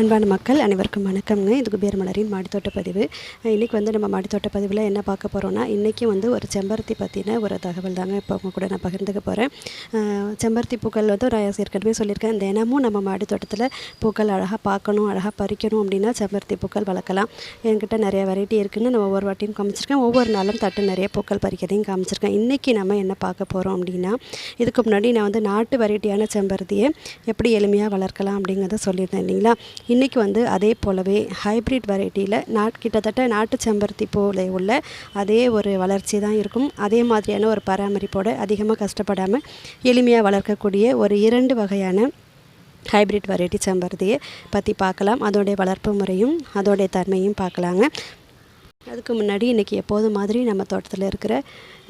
அன்பான மக்கள் அனைவருக்கும் வணக்கம்ங்க. இது குபேர் மலரின் மாடித்தோட்ட பதிவு. இன்றைக்கி வந்து நம்ம மாடித்தோட்ட பதிவில் என்ன பார்க்க போகிறோன்னா இன்றைக்கி வந்து ஒரு செம்பருத்தி பற்றின ஒரு தகவல் தாங்க இப்போ உங்கள் கூட நான் பகிர்ந்துக்க போகிறேன் செம்பருத்தி பூக்கள் வந்து ஒரு ஏற்கனவே சொல்லியிருக்கேன். தினமும் நம்ம மாடித்தோட்டத்தில் பூக்கள் அழகாக பார்க்கணும் அழகாக பறிக்கணும் அப்படின்னா செம்பருத்தி பூக்கள் வளர்க்கலாம். என்கிட்ட நிறைய வெரைட்டி இருக்குதுன்னு நான் ஒவ்வொரு வாட்டியும் காமிச்சிருக்கேன். ஒவ்வொரு நாளும் தட்டு நிறைய பூக்கள் பறிக்கிறதையும் காமிச்சிருக்கேன். இன்றைக்கி நம்ம என்ன பார்க்க போகிறோம் அப்படின்னா இதுக்கு முன்னாடி நான் வந்து நாட்டு வெரைட்டியான செம்பருத்தியை எப்படி எளிமையாக வளர்க்கலாம் அப்படிங்கிறத சொல்லியிருந்தேன் இல்லைங்களா? இன்றைக்கி வந்து அதே போலவே ஹைப்ரிட் வெரைட்டியில் நாட் கிட்டத்தட்ட நாட்டு செம்பருத்தி போல உள்ள அதே ஒரு வளர்ச்சி தான் இருக்கும். அதே மாதிரியான ஒரு பராமரிப்போடு அதிகமாக கஷ்டப்படாமல் எளிமையாக வளர்க்கக்கூடிய ஒரு இரண்டு வகையான ஹைப்ரிட் வெரைட்டி செம்பருத்தியை பற்றி பார்க்கலாம். அதோடைய வளர்ப்பு முறையும் அதோடைய தன்மையும் பார்க்கலாங்க. அதுக்கு முன்னாடி இன்றைக்கி எப்போது மாதிரி நம்ம தோட்டத்தில் இருக்கிற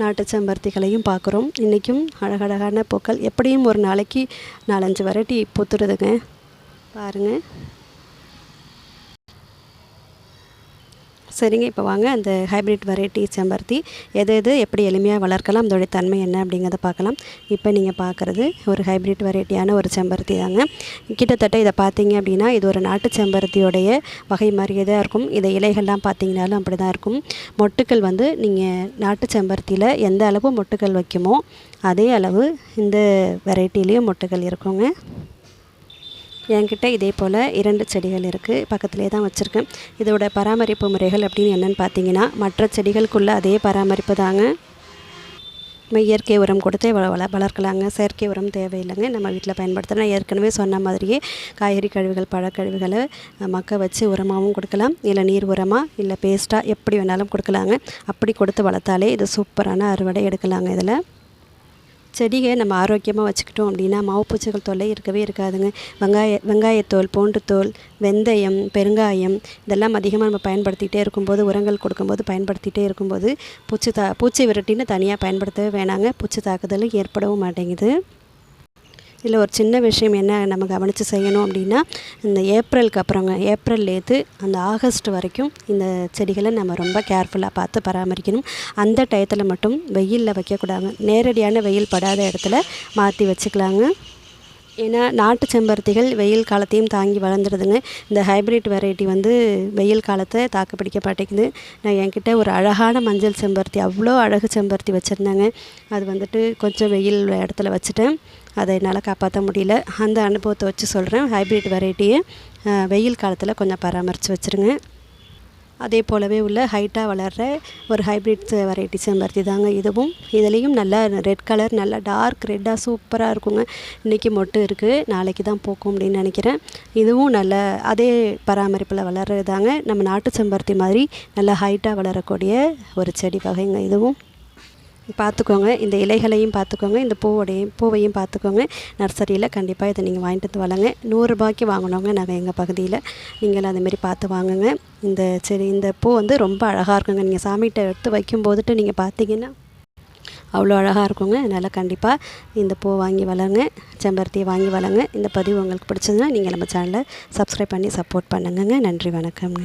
நாட்டு செம்பருத்திகளையும் பார்க்குறோம். இன்றைக்கும் அழகழகான பூக்கள். எப்படியும் ஒரு நாளைக்கு நாலஞ்சு வெரைட்டி பூத்துருதுங்க. பாருங்கள் சரிங்க இப்போ வாங்க. அந்த ஹைப்ரிட் வெரைட்டி செம்பருத்தி எது எது எப்படி எளிமையாக வளர்க்கலாம் அதோடைய தன்மை என்ன அப்படிங்கிறத பார்க்கலாம். இப்போ நீங்கள் பார்க்குறது ஒரு ஹைப்ரிட் வெரைட்டியான ஒரு செம்பருத்தி தாங்க. கிட்டத்தட்ட இதை பார்த்தீங்க அப்படின்னா இது ஒரு நாட்டு செம்பருத்தியோடைய வகை மாதிரியே தான் இருக்கும். இதை இலைகள்லாம் பார்த்தீங்கனாலும் அப்படி தான் இருக்கும். மொட்டுக்கள் வந்து நீங்கள் நாட்டு செம்பருத்தியில் எந்த அளவு மொட்டுக்கள் வைக்குமோ அதே அளவு இந்த வெரைட்டிலையும் மொட்டுக்கள் இருக்குங்க. என்கிட்ட இதே போல் இரண்டு செடிகள் இருக்குது பக்கத்துலேயே தான் வச்சுருக்கேன் இதோட பராமரிப்பு முறைகள் அப்படின்னு என்னென்னு பார்த்தீங்கன்னா மற்ற செடிகளுக்குள்ளே அதே பராமரிப்பு தாங்க. நம்ம இயற்கை உரம் கொடுத்து வள வளர்க்கலாங்க. செயற்கை உரம் தேவையில்லைங்க. நம்ம வீட்டில் பயன்படுத்தினா ஏற்கனவே சொன்ன மாதிரியே காய்கறி கழிவுகள் பழக்கழிவுகளை மக்க வச்சு உரமாகவும் கொடுக்கலாம். இல்லை நீர் உரமாக இல்லை பேஸ்ட்டாக எப்படி வேணாலும் கொடுக்கலாங்க. அப்படி கொடுத்து வளர்த்தாலே இது சூப்பரான அறுவடை எடுக்கலாங்க இதில். செடியை நம்ம ஆரோக்கியமாக வச்சுக்கிட்டோம் அப்படின்னா மாவுப்பூச்சிகள் தொல்லை இருக்கவே இருக்காதுங்க. வெங்காய வெங்காயத்தோல் பூண்டுத்தோல் வெந்தயம் பெருங்காயம் இதெல்லாம் அதிகமாக நம்ம பயன்படுத்திகிட்டே இருக்கும்போது உரங்கள் கொடுக்கும்போது பயன்படுத்திகிட்டே இருக்கும்போது பூச்சி தா பூச்சி விரட்டின்னு தனியாக பயன்படுத்தவே வேணாங்க. பூச்சி தாக்குதலும் ஏற்படவும் மாட்டேங்குது. இதில் ஒரு சின்ன விஷயம் என்ன நம்ம கவனித்து செய்யணும் அப்படின்னா இந்த ஏப்ரலுக்கு அப்புறங்க ஏப்ரல்லேருந்து அந்த ஆகஸ்ட் வரைக்கும் இந்த செடிகளை நம்ம ரொம்ப கேர்ஃபுல்லாக பார்த்து பராமரிக்கணும். அந்த டயத்தில் மட்டும் வெயிலில் வைக்கக்கூடாது. நேரடியான வெயில் படாத இடத்துல மாற்றி வச்சுக்கலாங்க. ஏன்னா நாட்டு செம்பருத்திகள் வெயில் காலத்தையும் தாங்கி வளர்ந்துடுதுங்க இந்த ஹைப்ரிட் வெரைட்டி வந்து வெயில் காலத்தை தாக்கு பிடிக்க மாட்டேங்குது. நான் என்கிட்ட ஒரு அழகான மஞ்சள் செம்பருத்தி அவ்வளோ அழகு செம்பருத்தி வச்சுருந்தேங்க. அது வந்துட்டு கொஞ்சம் வெயில் இடத்துல வச்சுட்டேன். அதை என்னால் காப்பாற்ற முடியல. அந்த அனுபவத்தை வச்சு சொல்கிறேன் ஹைப்ரிட் வெரைட்டியை வெயில் காலத்தில் கொஞ்சம் பராமரித்து வச்சுருங்க. அதே போலவே உள்ள ஹைட்டாக வளர்கிற ஒரு ஹைப்ரிட் வெரைட்டி செம்பருத்தி தாங்க இதுவும். இதுலேயும் நல்லா ரெட் கலர் நல்லா டார்க் ரெட்டாக சூப்பராக இருக்குங்க. இன்றைக்கி மொட்டு இருக்குது நாளைக்கு தான் பூக்கும் அப்படின்னு நினைக்கிறேன். இதுவும் நல்ல அதே பராமரிப்பில் வளர்கிறது தாங்க. நம்ம நாட்டு செம்பருத்தி மாதிரி நல்லா ஹைட்டாக வளரக்கூடிய ஒரு செடி வகைங்க இதுவும். பார்த்துக்கோங்க. இந்த இலைகளையும் பார்த்துக்கோங்க. இந்த பூவோடையும் பூவையும் பார்த்துக்கோங்க. நர்சரியில் கண்டிப்பாக இதை நீங்கள் வாங்கிட்டு வந்து வளங்க நூறுரூபாய்க்கு வாங்கினவங்க நாங்கள் எங்கள் பகுதியில் நீங்கள் அதுமாரி பார்த்து வாங்குங்க. இந்த செடி இந்த பூ வந்து ரொம்ப அழகாக இருக்குங்க. நீங்கள் சாமிகிட்ட எடுத்து வைக்கும் போதுட்டு நீங்கள் பார்த்தீங்கன்னா அவ்வளோ அழகாக இருக்குங்க. அதனால் கண்டிப்பாக இந்த பூ வாங்கி வளருங்க. செம்பருத்தியை வாங்கி வளங்க இந்த பதிவு உங்களுக்கு பிடிச்சதுன்னா நீங்கள் நம்ம சேனலை சப்ஸ்கிரைப் பண்ணி சப்போர்ட் பண்ணுங்கங்க. நன்றி வணக்கம்ங்க.